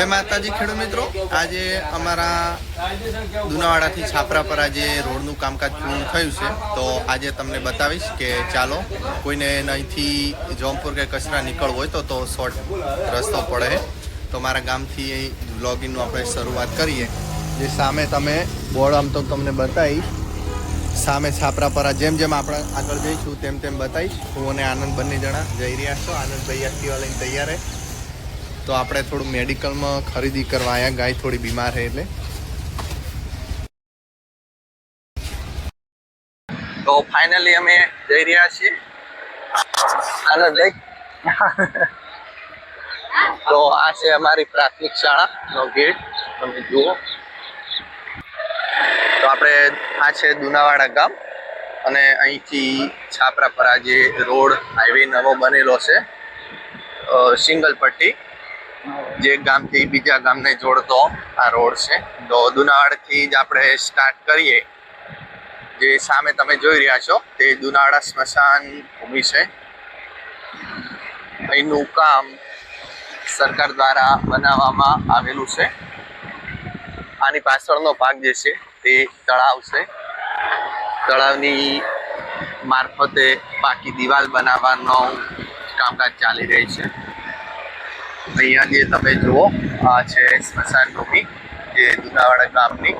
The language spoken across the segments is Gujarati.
જય માતાજી ખેડૂત મિત્રો. આજે અમારા દુનાવાડાથી છાપરા પર આજે રોડનું કામકાજ પૂર્ણ થયું છે. તો આજે તમને બતાવીશ કે ચાલો, કોઈને અહીંથી જોમપુર કે કચરા નીકળવો હોય તો તો શોર્ટ રસ્તો પડે. તો મારા ગામથી બ્લોગિંગનું આપણે શરૂઆત કરીએ. જે સામે તમે બોર્ડ આમ તો તમને બતાવીશ. સામે છાપરા પર જેમ જેમ આપણે આગળ જઈશું તેમ તેમ બતાવીશ. હું અને આનંદ બંને જણા જઈ રહ્યા છો. આનંદભાઈ એક્ટિવા લઈને તૈયાર હે તો આપણે થોડું મેડિકલમાં ખરીદી કરવા આવ્યા ગાય થોડી બીમાર છે એટલે. તો ફાઇનલી અમે જઈ રહ્યા છીએ. તો આ છે અમારી પ્રાથમિક શાળાનો ગેટ. તમે જુઓ. તો આપણે આ છે દુનાવાડા ગામ. અને અહીંથી છાપરા પર આજે રોડ હાઈવે નવો બનેલો છે સિંગલ પટ્ટી જે ગામથી બીજા ગામને જોડતો આ રોડ છે. તો દુનાવાડથી જ આપણે સ્ટાર્ટ કરીએ. જે સામે તમે જોઈ રહ્યા છો તે દુનાવાડા સ્મશાન ભૂમિ છે. અહીંનું કામ સરકાર દ્વારા બનાવવામાં આવેલું છે. આની પાછળનો ભાગ જે છે તે તળાવ છે. તળાવની મારફતે પાકી દિવાલ બનાવવાનો કામકાજ ચાલી રહી છે. અહીંયા જે તમે જુઓ આ છે સ્મશાન ભૂમિ જે દુધાવાડા ગામની.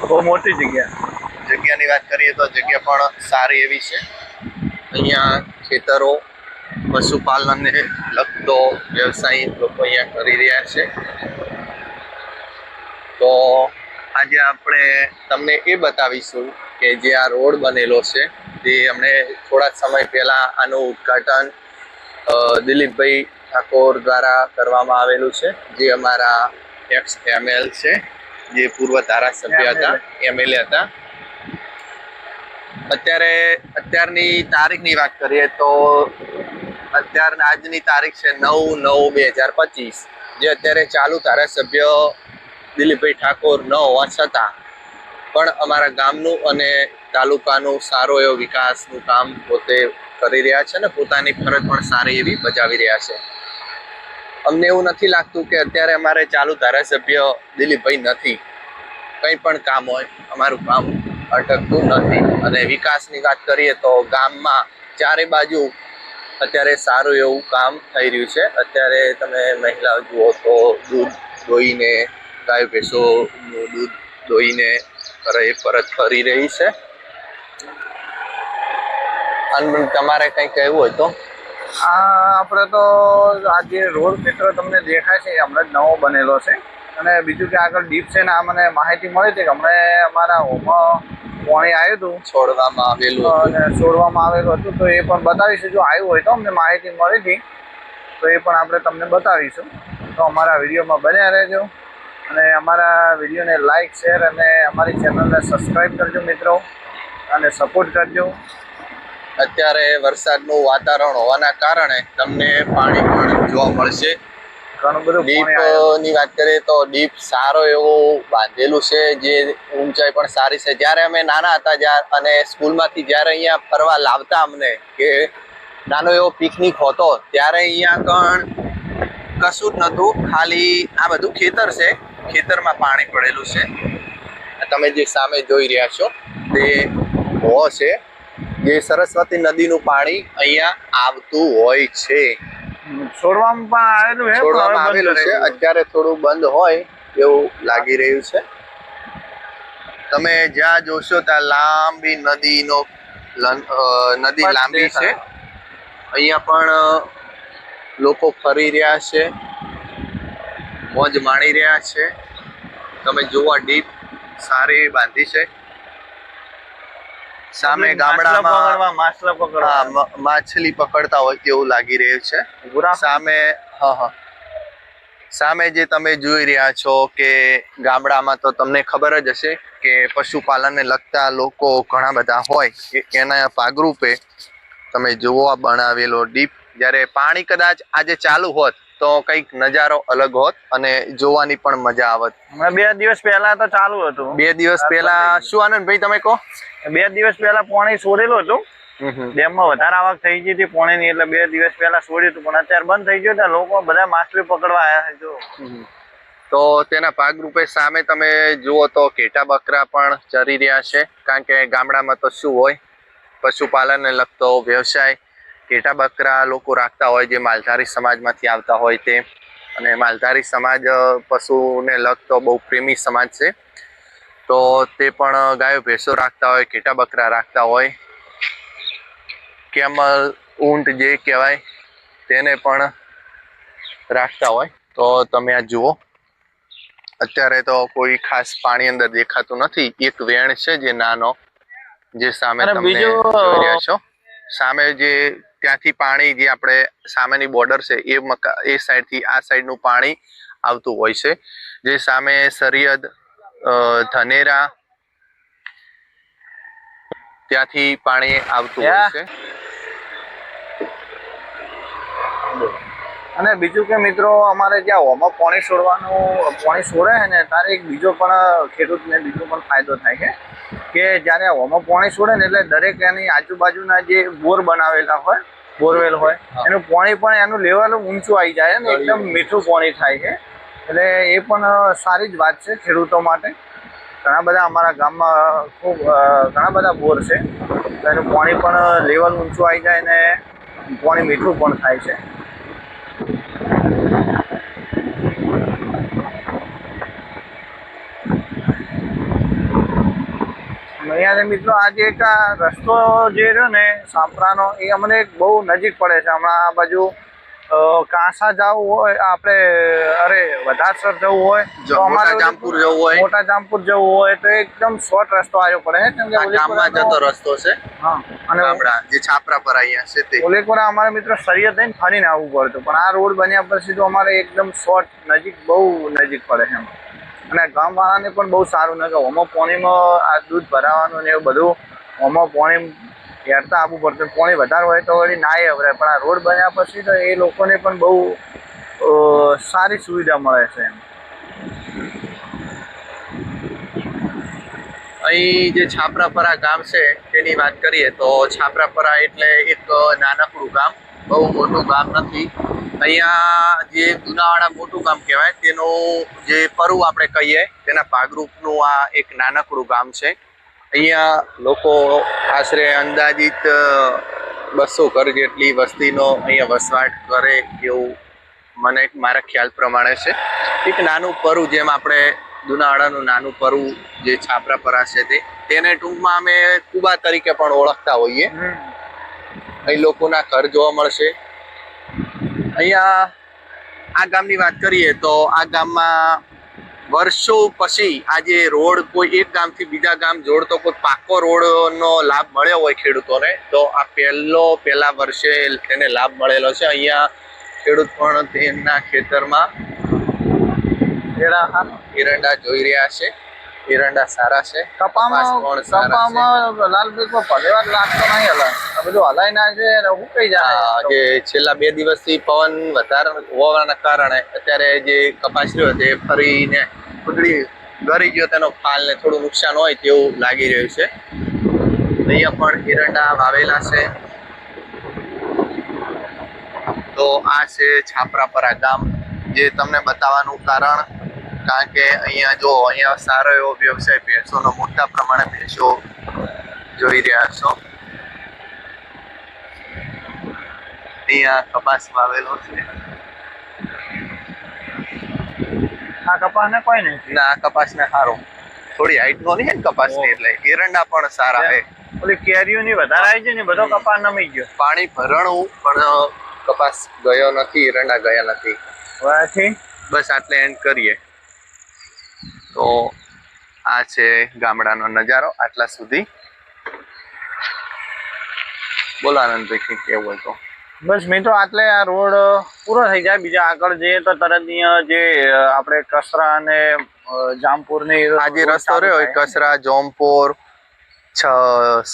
બહુ મોટી જગ્યા. જગ્યાની વાત કરીએ તો જગ્યા પણ સારી એવી છે. અહીંયા ખેતરો પશુપાલનને લગતો વ્યવસાય લોકો અહીંયા કરી રહ્યા છે. તો આજે આપણે તમને એ બતાવીશું કે જે આ રોડ બનેલો છે તે અમને થોડા સમય પહેલાં આનું ઉદ્ઘાટન દિલીપભાઈ ઠાકોર દ્વારા કરવામાં આવેલું છે જે અમારા એક્સ એમએલ છે જે પૂર્વ ધારાસભ્ય હતા એમએલએ હતા. અત્યારે અત્યારની તારીખની વાત કરીએ તો અત્યાર આજની તારીખ છે નવ નવ બે હજાર પચીસ. જે અત્યારે ચાલુ ધારાસભ્ય દિલીપભાઈ ઠાકોર ન હોવા છતાં પણ અમારા ગામનું અને તાલુકાનું સારો એવો વિકાસનું કામ પોતે કરી રહ્યા છે ને પોતાની ફરજ પણ સારી એવી બજાવી રહ્યા છે. અમને એવું નથી લાગતું કે અત્યારે અમારે ચાલુ ધારાસભ્ય દિલીપભાઈ નથી. કંઈ પણ કામ હોય, અમારું કામ અટકતું નથી. અને વિકાસની વાત કરીએ તો ગામમાં ચારે બાજુ અત્યારે સારું એવું કામ થઈ રહ્યું છે. અત્યારે તમે મહિલાઓ જુઓ તો દૂધ દોઈને, ગાય ભેંસોનું દૂધ દોઈને પરત ફરી રહી છે. અને તમારે કંઈ કહેવું હોય તો? આ આપણે તો આ જે રોડ મિત્ર તમને દેખાય છે એ હમણાં જ નવો બનેલો છે. અને બીજું કે આગળ ડીપ છે ને આ મને માહિતી મળી હતી કે હમણાં અમારા હોમમાં પાણી આવ્યું હતું. છોડવામાં આવેલું અને છોડવામાં આવેલું હતું તો એ પણ બતાવીશું. જો આવ્યું હોય તો અમને માહિતી મળી હતી. તો એ પણ આપણે તમને બતાવીશું. તો અમારા વિડીયોમાં બન્યા રહેજો. અને અમારા વિડીયોને લાઇક શેર અને અમારી ચેનલને સબસ્ક્રાઈબ કરજો મિત્રો. અને સપોર્ટ કરજો. અત્યારે વરસાદનું વાતાવરણ હોવાના કારણે તમને પાણી પણ જોવા મળશે. ઘણું બધું ડીપ પાણી આવ્યું ની વાત કરીએ તો ડીપ સારો એવો બાંધેલું છે જે ઊંચાઈ પણ સારી છે. જ્યારે અમે નાના હતા જ્યારે અને સ્કૂલમાંથી જ્યારે અહીંયા ફરવા લાવતા અમને કે નાનો એવો પિકનિક હોતો ત્યારે અહીંયા કણ કશું જ નહોતું. ખાલી આ બધું ખેતર છે. ખેતરમાં પાણી પડેલું છે. તમે જે સામે જોઈ રહ્યા છો તે હો છે. જે સરસ્વતી નદીનું પાણી અહીંયા આવતું હોય છે. છોડવામાં પણ આવેલું છે છોડવામાં આવેલું છે. અત્યારે થોડું બંધ હોય એવું લાગી રહ્યું છે. તમે જ્યાં જોશો ત્યાં લાંબી નદીનો નદી લાંબી છે. અહીંયા પણ લોકો ફરી રહ્યા છે. મોજ માણી રહ્યા છે. તમે જોવા ડીપ સારી બાંધી છે. સામે ગામડામાં માછલા પકડવા માછલી પકડતા હોય તેવું લાગી રહ્યું છે. સામે હા હા. સામે જે તમે જોઈ રહ્યા છો કે ગામડામાં તો તમને ખબર જ હશે કે પશુપાલનને લગતા લોકો ઘણા બધા હોય એના ભાગરૂપે તમે જુઓ બનાવેલો ડીપ. જ્યારે પાણી કદાચ આજે ચાલુ હોત તો કંઈક નજારો અલગ હોત અને જોવાની પણ મજા આવત. બે દિવસ પહેલા તો ચાલુ હતું. બે દિવસ પહેલા શું આનંદભાઈ તમે કહો? બે દિવસ પહેલા પાણી છોડેલું હતું. ડેમમાં વધારે આવક થઈ ગઈ હતી પોણેની એટલે બે દિવસ પહેલા છોડ્યું હતું. પણ અત્યારે બંધ થઈ ગયું એટલે લોકો બધા માછલી પકડવા આવ્યા છે જો તો તેના ભાગરૂપે સામે તમે જુઓ તો ઘેટા બકરા પણ ચરી રહ્યા છે. કારણ કે ગામડામાં તો શું હોય? પશુપાલનને લગતો વ્યવસાય ઘેટા બકરા લોકો રાખતા હોય જે માલધારી સમાજમાંથી આવતા હોય તે. અને માલધારી સમાજ પશુને લગતો બહુ પ્રેમી સમાજ છે. તો તે પણ ગાયો ભેંસો રાખતા હોય ઘેટા બકરા રાખતા હોય. કેમલ ઊંટ જે કહેવાય તેને પણ રાખતા હોય. તો તમે આ જુઓ. અત્યારે તો કોઈ ખાસ પાણી અંદર દેખાતું નથી. એક વેણ છે જે નાનો જે સામે તમે જોઈ રહ્યા છો. સામે જે ત્યાંથી પાણી જે આપણે સામેની બોર્ડર છે એ મકા એ સાઈડથી આ સાઈડનું પાણી આવતું હોય છે. જે સામે સરિયદ અ, ધનેરા ત્યાંથી પાણી આવતું હોય છે. અને બીજું કે મિત્રો અમારે જ્યાં હોમાં પાણી છોડવાનું પાણી છોડે છે ને ત્યારે એક બીજો પણ ખેડૂતને બીજો પણ ફાયદો થાય છે. કે જ્યારે હોમાં પાણી છોડે ને એટલે દરેક એની આજુબાજુના જે બોર બનાવેલા હોય બોરવેલ હોય એનું પાણી પણ એનું લેવલ ઊંચું આવી જાય ને એકદમ મીઠું પાણી થાય છે. એટલે એ પણ સારી જ વાત છે ખેડૂતો માટે. ઘણા બધા અમારા ગામમાં ખૂબ ઘણા બધા બોર છે તો એનું પાણી પણ લેવલ ઊંચું આવી જાય ને પાણી મીઠું પણ થાય છે. અહીંયાથી મિત્રો આજે એક આ રસ્તો જે રહ્યો ને સાંપરાનો એ અમને બહુ નજીક પડે છે. હમણાં આ બાજુ કાંસા જવું હોય આપણે અરે વધારસર જવું હોય જામપુર જવું હોય. મોટા જામપુર જવું હોય તો એકદમ શોર્ટ રસ્તો આવ્યો પડે કેમ કે ગામમાં જતો રસ્તો છે. હા અને જે છાપરા પર અહીંયા છે તે. ઓલેકોરા અમારા મિત્રો સરિયત થઈને ફરીને આવવું પડતું પણ આ રોડ બન્યા પછી તો અમારે એકદમ શોર્ટ નજીક બહુ નજીક પડે છે એમ. અને ગામવાળાને પણ બહુ સારું ન કે હોમો પોણીમાં આ દૂધ ભરાવાનું ને એવું બધું હોમો પોણી હેરતા આપવું પડતું. પોણી વધારે હોય તો વળી ના અવરાય. પણ આ રોડ બન્યા પછી તો એ લોકોને પણ બહુ સારી સુવિધા મળે છે એમ. અહીં જે છાપરાપરા ગામ છે, તેની વાત કરીએ તો છાપરાપરા એટલે એક નાનકડું ગામ. બહુ મોટું ગામ નથી. અહીંયા જે ગુનાવાડા મોટું ગામ કહેવાય, તેનું જે પરુ આપણે કહીએ, તેના ભાગરૂપનું આ એક નાનકડું ગામ છે. અહીંયા લોકો આશરે અંદાજિત બસો ઘર જેટલી વસ્તીનો અહીંયા વસવાટ કરે એવું મને, મારા ખ્યાલ પ્રમાણે છે. એક નાનું પરુ જેમ આપણે દુનાળાનું નાનું પરુ જે છાપરાપરા છે તે, તેને ટૂંકમાં અમે કુબા તરીકે પણ ઓળખતા હોઈએ. અહીં લોકોના ઘર જોવા મળશે. અહીંયા આ ગામની વાત કરીએ તો આ ગામમાં વર્ષો પછી આજે રોડ કોઈ એક ગામથી બીજા ગામ જોડતો કોઈ પાકો રોડનો લાભ મળ્યો હોય ખેડૂતોને, તો આ પહેલો, પહેલા વર્ષે તેને લાભ મળેલો છે. અહીંયા ખેડૂત પણ તેના ખેતરમાં એરંડા જોઈ રહ્યા છે. એરંડા સારા છે. કપામાં. કપામાં લાલ પહેલી વાર લાગતો નહીં હલાય આ બધું હલાઈ ના છે અને ઉકાઈ જાય કે જે છેલ્લા બે દિવસથી પવન વધારે હોવાના કારણે અત્યારે જે કપાસ રહ્યો તે ફરીને ફૂટડી ગરી ગયો. તેનો ફાલ ને થોડું નુકસાન હોય તેવું લાગી રહ્યું છે. અહીંયા પણ એરંડા વાવેલા છે. તો આ છે છાપરાપરા ગામ. જે તમને બતાવવાનું કારણ કારણ કે અહીંયા જો અહીંયા સારો એવો વ્યવસાય ભેંસોનો મોટા પ્રમાણે ભેંસો જોઈ રહ્યા છો. અહીંયા કપાસ વાવેલો છે. આ કપાસ ને કોઈ નહીં ના કપાસ ને સારો થોડી હાઈટ નો નહીં ને કપાસની એટલે એરંડા પણ સારા છે. ઓલી કેરીઓ ની વધારે આવી છે ને બધો કપાસ નમી ગયો. પાણી ભરણું પણ કપાસ ગયો નથી એરંડા ગયા નથી. બસ આટલે એન્ડ કરીએ. તો આ છે ગામડાનો નજારો આટલા સુધી. બોલો આનંદભાઈ કંઈક કેવું હોય તો? બસ મિત્રો આટલે આ રોડ પૂરો થઈ જાય. બીજા આગળ જઈએ તો તરત જે આપણે કસરા અને જામપુરની આ જે રસ્તો રહ્યો કસરા જોમપુર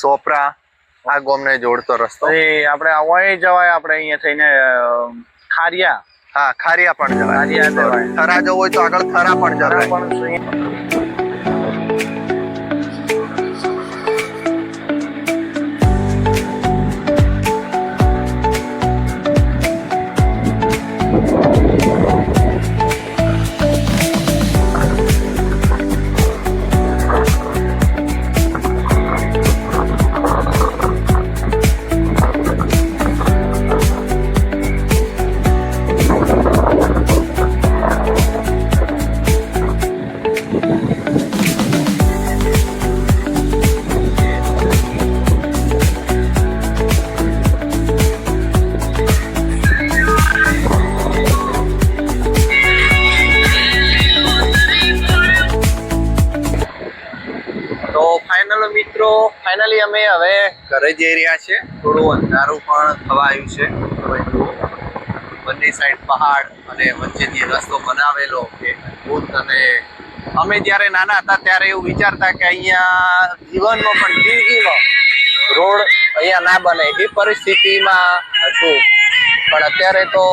સોપરા આ ગોમને જોડતો રસ્તો. આપણે અવાય જવાય આપણે અહીંયા થઈને ખારિયા. હા ખારિયા પણ જવાય. થરા જવું હોય તો આગળ થરા પણ જવાય. મિત્રો ફાઇનલી અમે હવે ઘરે જઈ રહ્યા છે થોડું અંધારું પણ થવા આવ્યું છે. બંને સાઈડ પહાડ અને વચ્ચેથી રસ્તો બનાવેલો કે અદભુત અને અમે જ્યારે નાના હતા ત્યારે એવું વિચારતા કે અહીંયા જીવનમાં પણ જિંદગીમાં રોડ અહીંયા ના બને. એ પરિસ્થિતિમાં હતું. પણ અત્યારે તો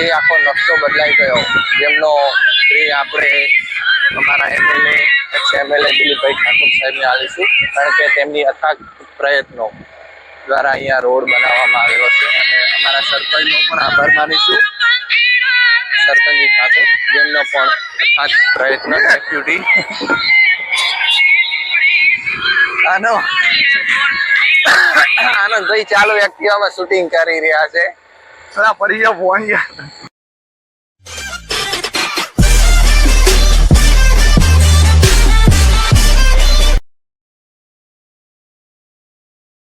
એ આખો નકશો બદલાઈ ગયો. જેમનો એ આપણે અમારા MLA ex MLA Dilipbhai Thakor સાહેબને આવીશું કારણ કે તેમની અથાગ પ્રયત્નો દ્વારા અહીંયા રોડ બનાવવામાં આવ્યો છે. અને અમારા સરપંચનો પણ આભાર માનીશું. સરપંચજી ઠાકોર જેમનો પણ અથાગ પ્રયત્ન, ડેપ્યુટી. આનો આનંદભાઈ ચાલુ એક્ટિવામાં શૂટિંગ કરી રહ્યા છે. થોડા જાવ ફોન યાર.